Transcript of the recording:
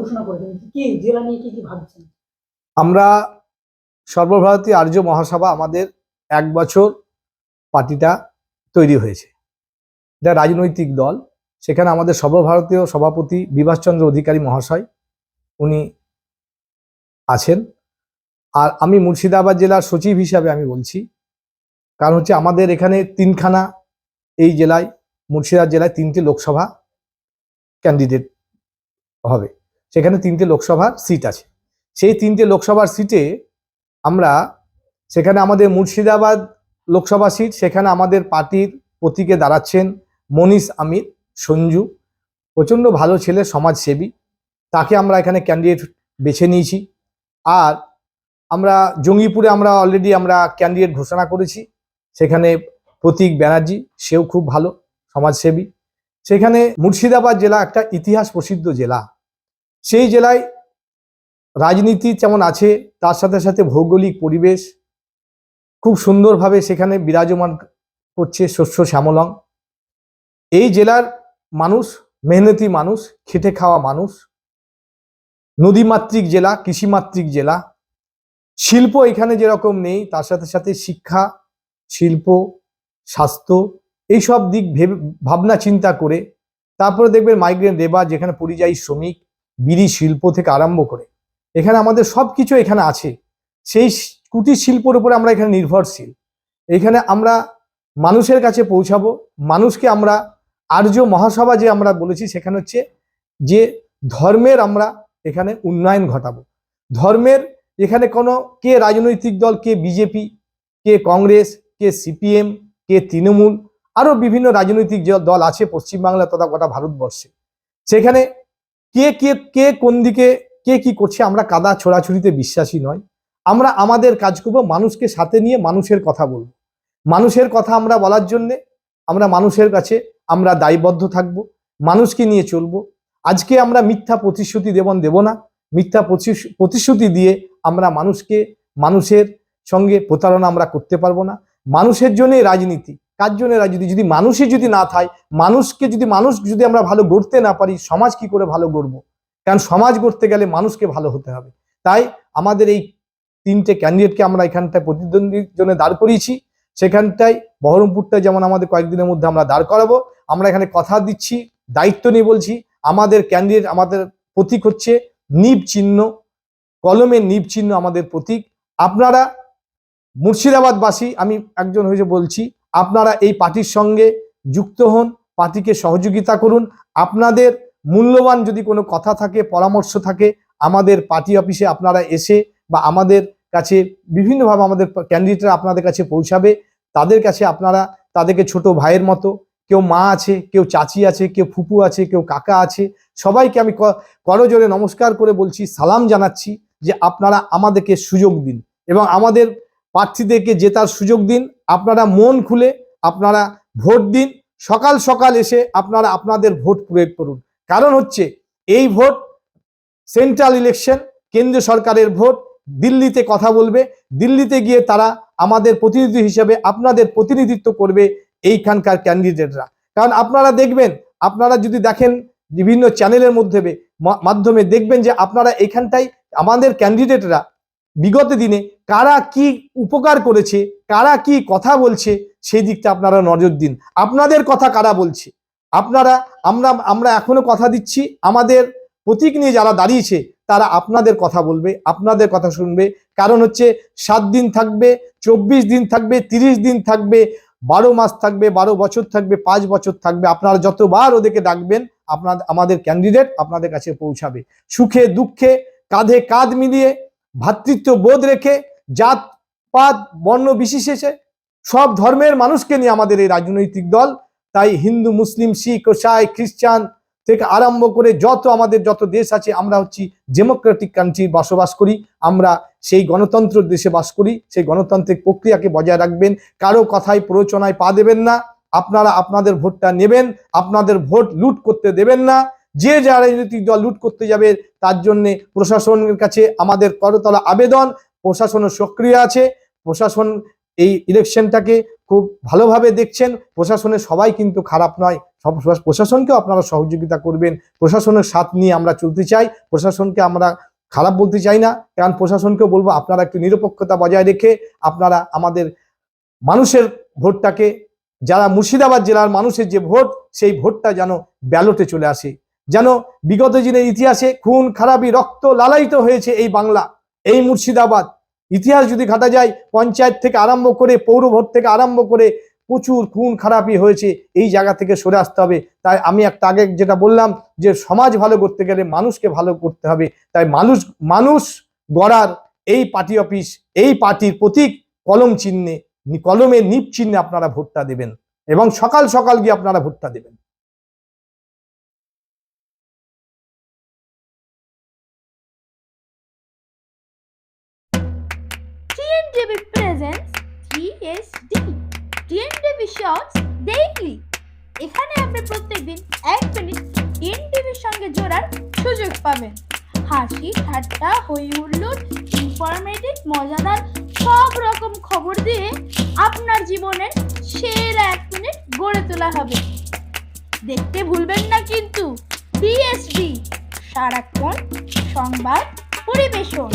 ঘোষণা করেছেন কি, জেলা নিয়ে কি কি ভাবছেন? আমরা সর্বভারতীয় আর্য মহাসভা আমাদের এক বছর পার্টিটা তৈরি হয়েছে। এটা রাজনৈতিক দল। সেখানে আমাদের সর্বভারতীয় সভাপতি বিভাসচন্দ্র অধিকারী মহাশয়, উনি আছেন। আর আমি মুর্শিদাবাদ জেলার সচিব হিসাবে আমি বলছি, কারণ হচ্ছে আমাদের এখানে তিনখানা এই জেলায়, মুর্শিদাবাদ জেলায় তিনটি লোকসভা ক্যান্ডিডেট হবে। সেখানে তিনটে লোকসভার সিট আছে। সেই তিনটে লোকসভার সিটে আমরা সেখানে আমাদের মুর্শিদাবাদ লোকসভা সিট সেখানে আমাদের পার্টির প্রতীকে দাঁড়াচ্ছেন মনীষ, আমির, সঞ্জু। প্রচণ্ড ভালো ছেলে, সমাজসেবী। তাকে আমরা এখানে ক্যান্ডিডেট বেছে নিয়েছি। আর আমরা জঙ্গিপুরে আমরা অলরেডি আমরা ক্যান্ডিডেট ঘোষণা করেছি। সেখানে প্রতীক ব্যানার্জি, সেও খুব ভালো, সমাজসেবী। সেখানে মুর্শিদাবাদ জেলা একটা ইতিহাস প্রসিদ্ধ জেলা। সেই জেলায় রাজনীতি যেমন আছে, তার সাথে সাথে ভৌগোলিক পরিবেশ খুব সুন্দরভাবে সেখানে বিরাজমান করছে শস্য শ্যামলং। এই জেলার মানুষ, মেহনতি মানুষ, খেটে খাওয়া মানুষ, নদীমাতৃক জেলা, কৃষিমাতৃক জেলা। শিল্প এখানে যেরকম নেই, তার সাথে সাথে শিক্ষা, শিল্প, স্বাস্থ্য, এইসব দিক ভেবে ভাবনা চিন্তা করে, তারপরে দেখবেন মাইগ্রেন্ট লেবার যেখানে পরিযায়ী শ্রমিক বিড়ি শিল্প থেকে আরম্ভ করে। এখানে আমাদের সব কিছু এখানে আছে। সেই কুটির শিল্পর উপরে আমরা এখানে নির্ভরশীল। এখানে আমরা মানুষের কাছে পৌঁছাবো। মানুষকে আমরা, আর্য মহাসভা যে আমরা বলেছি সেখানে হচ্ছে যে ধর্মের আমরা এখানে উন্নয়ন ঘটাবো। ধর্মের এখানে কোনো কে রাজনৈতিক দল, কে বিজেপি, কে কংগ্রেস, কে সিপিএম, কে তৃণমূল, আরও বিভিন্ন রাজনৈতিক দল আছে পশ্চিমবাংলা তথা গোটা ভারতবর্ষে। সেখানে কে কে কে কোন দিকে কে কি করছে, আমরা কাদা ছোড়াছুড়িতে বিশ্বাসী নয় আমরা আমাদের কাজ করব মানুষকে সাথে নিয়ে মানুষের কথা বলব। মানুষের কথা আমরা বলার জন্যে আমরা মানুষের কাছে আমরা দায়বদ্ধ থাকব, মানুষকে নিয়ে চলবো। আজকে আমরা মিথ্যা প্রতিশ্রুতি দেবন দেব না। মিথ্যা প্রতিশ- প্রতিশ্রুতি দিয়ে আমরা মানুষকে, মানুষের সঙ্গে প্রতারণা আমরা করতে পারব না। মানুষের জন্যই রাজনীতি। কার জন্য রাজনীতি যদি মানুষই যদি না থাকে মানুষকে যদি, মানুষ যদি আমরা ভালো গড়তে না পারি, সমাজ কি করে ভালো গড়বো? কারণ সমাজ গড়তে গেলে মানুষকে ভালো হতে হবে। তাই আমাদের এই তিনটে ক্যান্ডিডেটকে আমরা এখানটায় প্রতিদ্বন্দ্বীর জন্য দাঁড় করিয়েছি। সেখানটায় বহরমপুরটা যেমন আমাদের কয়েকদিনের মধ্যে আমরা দাঁড় করাবো। আমরা এখানে কথা দিচ্ছি, দায়িত্ব নিয়ে বলছি। আমাদের ক্যান্ডিডেট আমাদের প্রতীক হচ্ছে নিব চিহ্ন। কলমের নিব চিহ্ন আমাদের প্রতীক। আপনারা মুর্শিদাবাদবাসী, আমি একজন হয়েছে বলছি আপনারা এই পার্টির সঙ্গে যুক্ত হন, পার্টিকে সহযোগিতা করুন। আপনাদের মূল্যবান যদি কোনো কথা থাকে, পরামর্শ থাকে, আমাদের পার্টি অফিসে আপনারা এসে বা আমাদের কাছে বিভিন্নভাবে আমাদের ক্যান্ডিডেটরা আপনাদের কাছে পৌঁছাবে। তাদের কাছে আপনারা, তাদেরকে ছোট ভাইয়ের মতো, কেউ মা আছে, কেউ চাচি আছে, কেউ ফুপু আছে, কেউ কাকা আছে, সবাইকে আমি করজোরে নমস্কার করে বলছি, সালাম জানাচ্ছি যে আপনারা আমাদেরকে সুযোগ দিন এবং আমাদের প্রার্থীদেরকে জেতার সুযোগ দিন, আপনারা মন খুলে আপনারা ভোট দিন, সকাল সকাল এসে আপনারা আপনাদের ভোট প্রয়োগ করুন। কারণ হচ্ছে এই ভোট সেন্ট্রাল ইলেকশন, কেন্দ্রীয় সরকারের ভোট, দিল্লিতে কথা বলবে, দিল্লিতে গিয়ে তারা আমাদের প্রতিনিধি হিসেবে আপনাদের প্রতিনিধিত্ব করবে এইখানকার ক্যান্ডিডেটরা। কারণ আপনারা দেখবেন, আপনারা যদি দেখেন বিভিন্ন চ্যানেলের মধ্যে মাধ্যমে দেখবেন যে আপনারা এখানটায় আমাদের ক্যান্ডিডেটরা বিগত দিনে কারা কি উপকার করেছে, কারা কি কথা বলছে, সেই দিকটা আপনারা নজর দিন। আপনাদের কথা কারা বলছে? আপনারা, আমরা আমরা এখনও কথা দিচ্ছি। আমাদের প্রতীক নিয়ে যারা দাঁড়িয়েছে, তারা আপনাদের কথা বলবে, আপনাদের কথা শুনবে। কারণ হচ্ছে সাত দিন থাকবে, চব্বিশ দিন থাকবে, তিরিশ দিন থাকবে, বারো মাস থাকবে, বারো বছর থাকবে, পাঁচ বছর থাকবে। আপনারা যতবার ওদেরকে ডাকবেন, আপনার, আমাদের ক্যান্ডিডেট আপনাদের কাছে পৌঁছাবে। সুখে, দুঃখে, কাঁধে কাঁধ মিলিয়ে ভ্রাতৃত্ব বোধ রেখে জাত, পাত, বর্ণ বিশেষে সব ধর্মের মানুষকে নিয়ে আমাদের এই রাজনৈতিক দল। তাই হিন্দু, মুসলিম, শিখ ওসাই খ্রিস্টান থেকে আরম্ভ করে যত আমাদের যত দেশ আছে, আমরা হচ্ছি ডেমোক্রেটিক কান্ট্রি বসবাস করি। আমরা সেই গণতন্ত্র দেশে বাস করি। সেই গণতান্ত্রিক প্রক্রিয়াকে বজায় রাখবেন। কারও কথায়, প্ররোচনায় পা দেবেন না। আপনারা আপনাদের ভোটটা নেবেন। আপনাদের ভোট লুট করতে দেবেন না। যে যা রাজনৈতিক দল লুট করতে যাবে, তার জন্য প্রশাসনের কাছে আমাদের করতলা আবেদন। প্রশাসনও সক্রিয় আছে। প্রশাসন এই ইলেকশনটাকে খুব ভালোভাবে দেখছেন। প্রশাসনের সবাই কিন্তু খারাপ নয়। সব প্রশাসনকেও আপনারা সহযোগিতা করবেন। প্রশাসনের সাথ নিয়ে আমরা চলতে চাই। প্রশাসনকে আমরা খারাপ বলতে চাই না। কারণ প্রশাসনকেও বলব, আপনারা একটু নিরপেক্ষতা বজায় রেখে আপনারা আমাদের মানুষের ভোটটাকে, যারা মুর্শিদাবাদ জেলার মানুষের যে ভোট, সেই ভোটটা যেন ব্যালটে চলে আসে। যেন বিগত দিনের ইতিহাসে খুন, খারাপি, রক্ত লালায়িত হয়েছে এই বাংলা, এই মুর্শিদাবাদ। ইতিহাস যদি ঘাটা যায়, পঞ্চায়েত থেকে আরম্ভ করে, পৌরভোট থেকে আরম্ভ করে প্রচুর খুন, খারাপি হয়েছে, এই জায়গা থেকে সরে আসতে হবে। তাই আমি একটা আগে যেটা বললাম, যে সমাজ ভালো করতে গেলে মানুষকে ভালো করতে হবে। তাই মানুষ মানুষ গড়ার এই পার্টি অফিস, এই পার্টির প্রতীক কলম চিহ্নে, কলমের নিপ চিহ্নে আপনারা ভোটটা দেবেন এবং সকাল সকাল গিয়ে আপনারা ভোটটা দেবেন। TNTV presents 3SD TNTV Shorts Daily. এখানে আপনি প্রত্যেকদিন এক মিনিট টিএনটিভির সঙ্গে জোড়ার সুযোগ পাবেন। হাসি, ঠাট্টা হই হুল্লোড় ইনফরমেটিভ মজাদার সব রকম খবর দিয়ে আপনার জীবনের সেরা এক মিনিট গড়ে তোলা হবে। দেখতে ভুলবেন না কিন্তু টিএসডি সারাক্ষণ সংবাদ, পরিবেশন।